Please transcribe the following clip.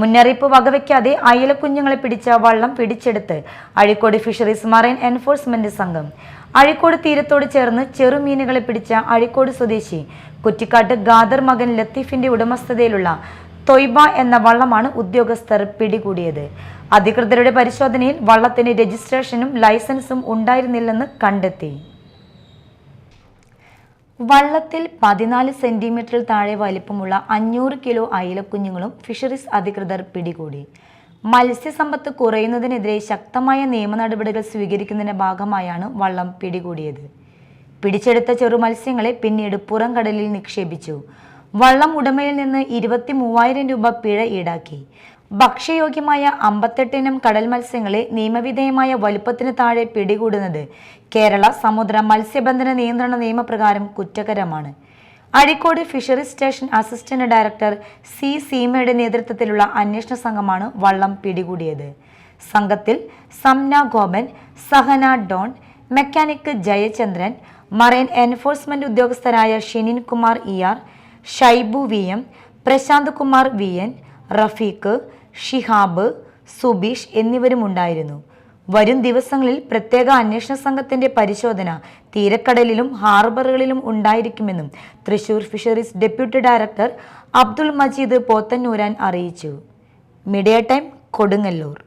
മുന്നറിയിപ്പ് വകവയ്ക്കാതെ അയലക്കുഞ്ഞുങ്ങളെ പിടിച്ച വള്ളം പിടിച്ചെടുത്ത് അഴിക്കോട് ഫിഷറീസ് മറൈൻ എൻഫോഴ്സ്മെന്റ് സംഘം. അഴിക്കോട് തീരത്തോട് ചേർന്ന് ചെറുമീനുകളെ പിടിച്ച അഴിക്കോട് സ്വദേശി കുറ്റിക്കാട്ട് ഗാദർ മകൻ ലത്തീഫിന്റെ ഉടമസ്ഥതയിലുള്ള തൊയ്ബ എന്ന വള്ളമാണ് ഉദ്യോഗസ്ഥർ പിടികൂടിയത്. അധികൃതരുടെ പരിശോധനയിൽ വള്ളത്തിന് രജിസ്ട്രേഷനും ലൈസൻസും ഉണ്ടായിരുന്നില്ലെന്ന് കണ്ടെത്തി. വള്ളത്തിൽ പതിനാല് സെന്റിമീറ്ററിൽ താഴെ വലിപ്പമുള്ള അഞ്ഞൂറ് കിലോ അയിലക്കുഞ്ഞുങ്ങളും ഫിഷറീസ് അധികൃതർ പിടികൂടി. മത്സ്യസമ്പത്ത് കുറയുന്നതിനെതിരെ ശക്തമായ നിയമ നടപടികൾ സ്വീകരിക്കുന്നതിന്റെ ഭാഗമായാണ് വള്ളം പിടികൂടിയത്. പിടിച്ചെടുത്ത ചെറു മത്സ്യങ്ങളെ പിന്നീട് പുറംകടലിൽ നിക്ഷേപിച്ചു. വള്ളം ഉടമയിൽ നിന്ന് ഇരുപത്തി മൂവായിരം രൂപ പിഴ ഈടാക്കി. ഭക്ഷ്യയോഗ്യമായ അമ്പത്തെട്ടിനം കടൽ മത്സ്യങ്ങളെ നിയമവിധേയമായ വലുപ്പത്തിന് താഴെ പിടികൂടുന്നത് കേരള സമുദ്ര മത്സ്യബന്ധന നിയന്ത്രണ നിയമപ്രകാരം കുറ്റകരമാണ്. Azhikode fisheries station assistant director C സീമയുടെ നേതൃത്വത്തിലുള്ള അന്വേഷണ സംഘമാണ് വള്ളം പിടികൂടിയത്. സംഘത്തിൽ Samna Gopan Sahana Don mechanic Jayachandran marine enforcement ഉദ്യോഗസ്ഥരായ Shinin Kumar E R Shaibu V M Prashanth Kumar V N Rafeeq Shihab Subeesh എന്നിവരുമുണ്ടായിരുന്നു. വരും ദിവസങ്ങളിൽ പ്രത്യേക അന്വേഷണ സംഘത്തിന്റെ പരിശോധന തീരക്കടലിലും ഹാർബറുകളിലും ഉണ്ടായിരിക്കുമെന്നും Thrissur fisheries deputy director Abdul Majeed Pothannooran അറിയിച്ചു. Media time Kodungallur.